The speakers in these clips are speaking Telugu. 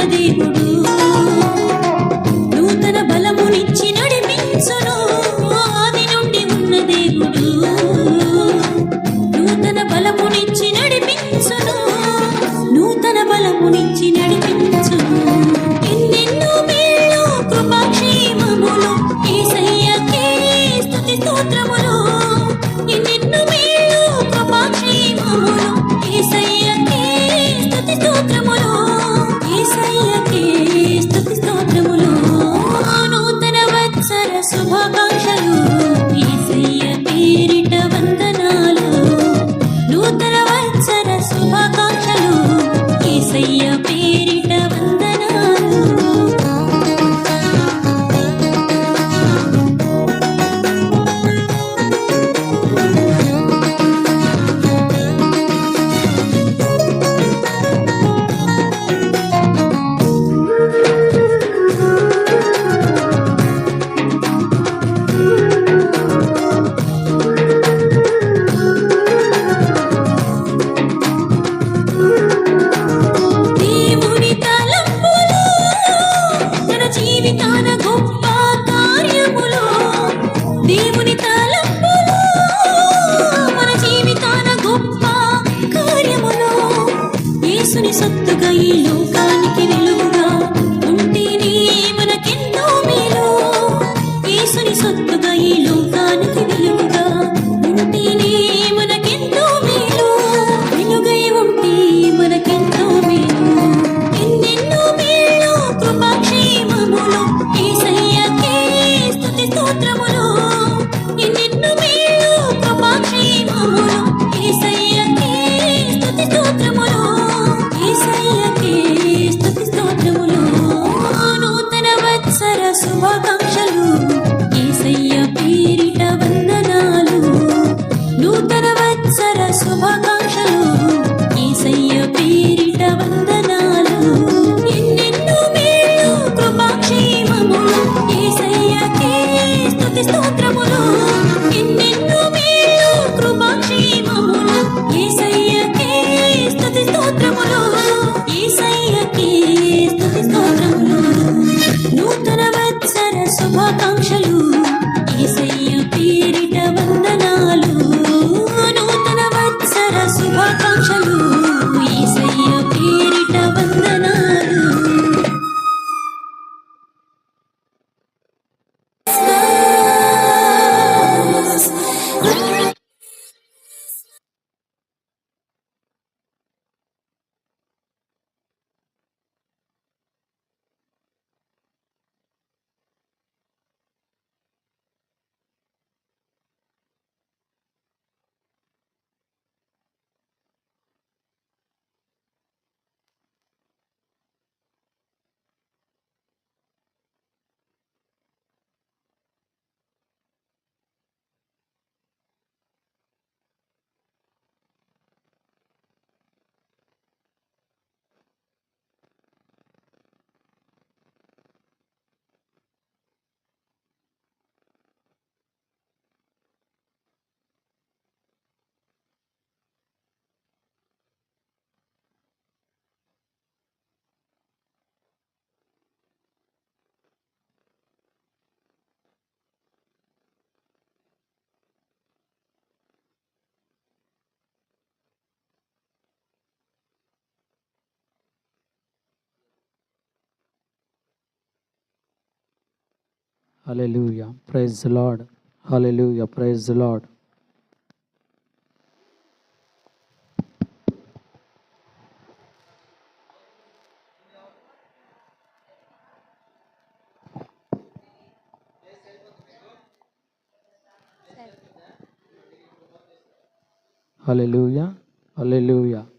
దేవుడు Hallelujah. Praise the Lord. Hallelujah. Praise the Lord. Hallelujah. Hallelujah.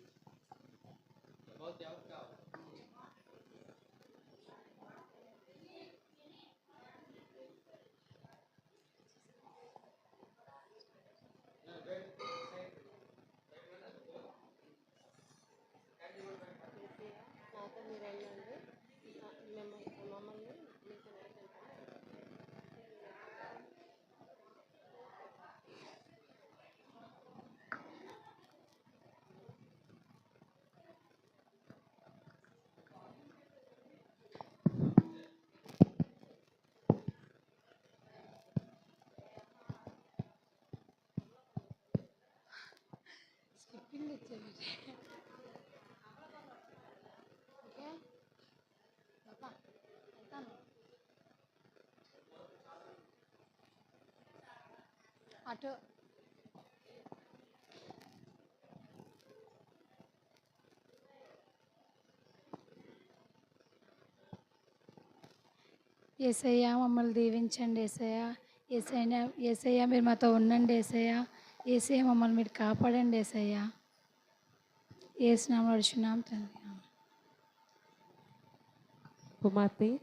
Praise Lord hallelujah praise Lord hallelujah hallelujah అటు ఏసయ్య మమ్మల్ని దీవించండి ఏసయ్య. ఏసైనా ఏసయ్య మీరు మాతో ఉండండి ఏసయ్య. ఏసయ్య మమ్మల్ని మీరు కాపాడండి ఏసయ్య. ఏసునామం అడుచున్నాం తండ్రి. కుమార్తె.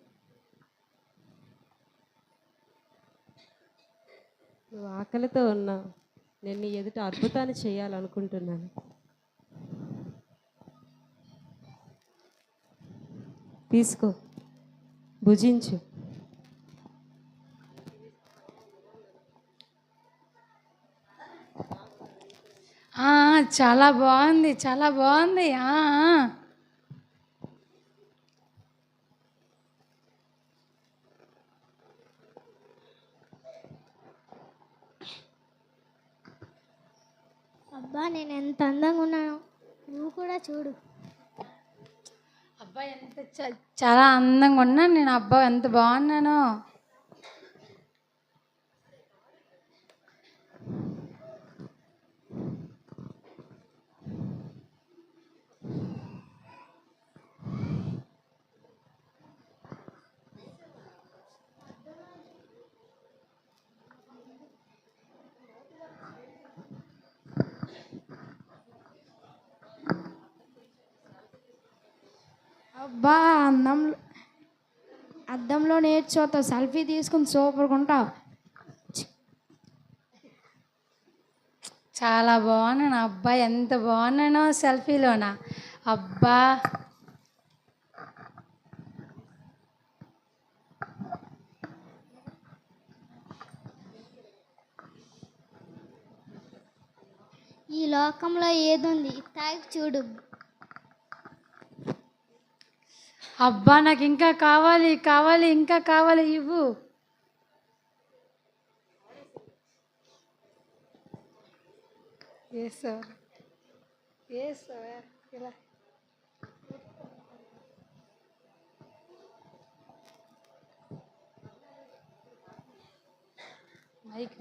నువ్వు ఆకలితో ఉన్నా నేను నీ ఎదుట అద్భుతాన్ని చేయాలనుకుంటున్నాను. తీసుకో. భుజించు. చాలా బాగుంది చాలా బాగుంది. అబ్బా నేను ఎంత అందంగా ఉన్నాను. నువ్వు కూడా చూడు. అబ్బాయి ఎంత చాలా అందంగా ఉన్నాను నేను. అబ్బాయి ఎంత బాగున్నాను. అబ్బా అందం అద్దంలో నేర్చుకోతావు సెల్ఫీ తీసుకుని సూపర్గా ఉంటావు. చాలా బాగున్నాను అబ్బా ఎంత బాగున్నానో సెల్ఫీలోనా? అబ్బా. ఈ లోకంలో ఏదుంది? తాగి చూడు. అబ్బా నాకు ఇంకా కావాలి కావాలి ఇంకా కావాలి ఇవ్వు ఏసో ఏసో ఇలా మైక్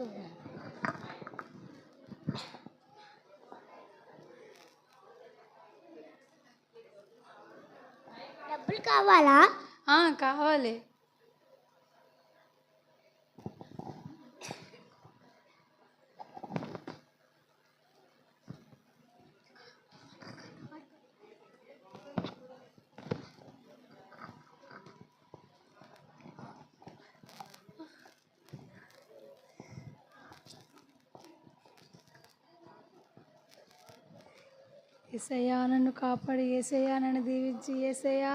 కావాలా ఆ, కావాలి ఏసయ్యా నన్ను కాపాడి. ఏసయ్యా నన్ను దీవించి. ఏసయ్యా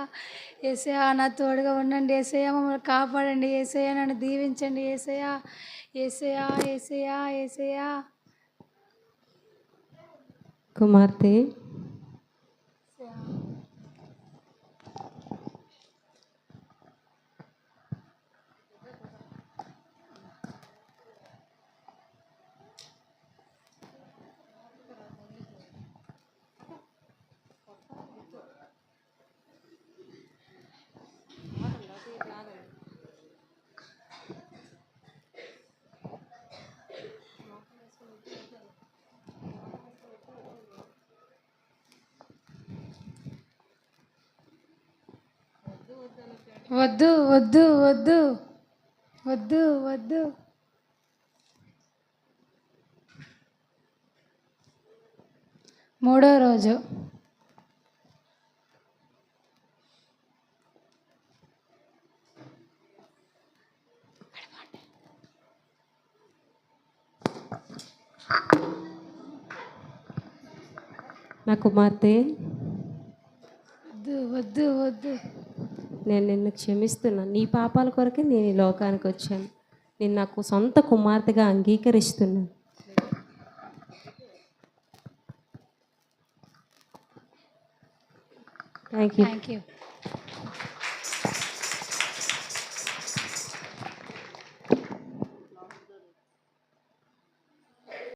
ఏసయ్యా నా తోడుగా ఉండండి. ఏసయ్యా మమ్మల్ని కాపాడండి. ఏసయ్యా నన్ను దీవించండి. ఏసయ్యా ఏసయ్యా ఏసయ్యా ఏసయ్యా. కుమార్తె వద్దు వద్దు వద్దు. వద్దు వద్దు. మూడో రోజు. నా కుమార్తె నేను నిన్ను క్షమిస్తున్నాను నీ పాపాల కొరకే నేను ఈ లోకానికి వచ్చాను. నేను నాకు సొంత కుమార్తెగా అంగీకరిస్తున్నాను థ్యాంక్ యూ థ్యాంక్ యూ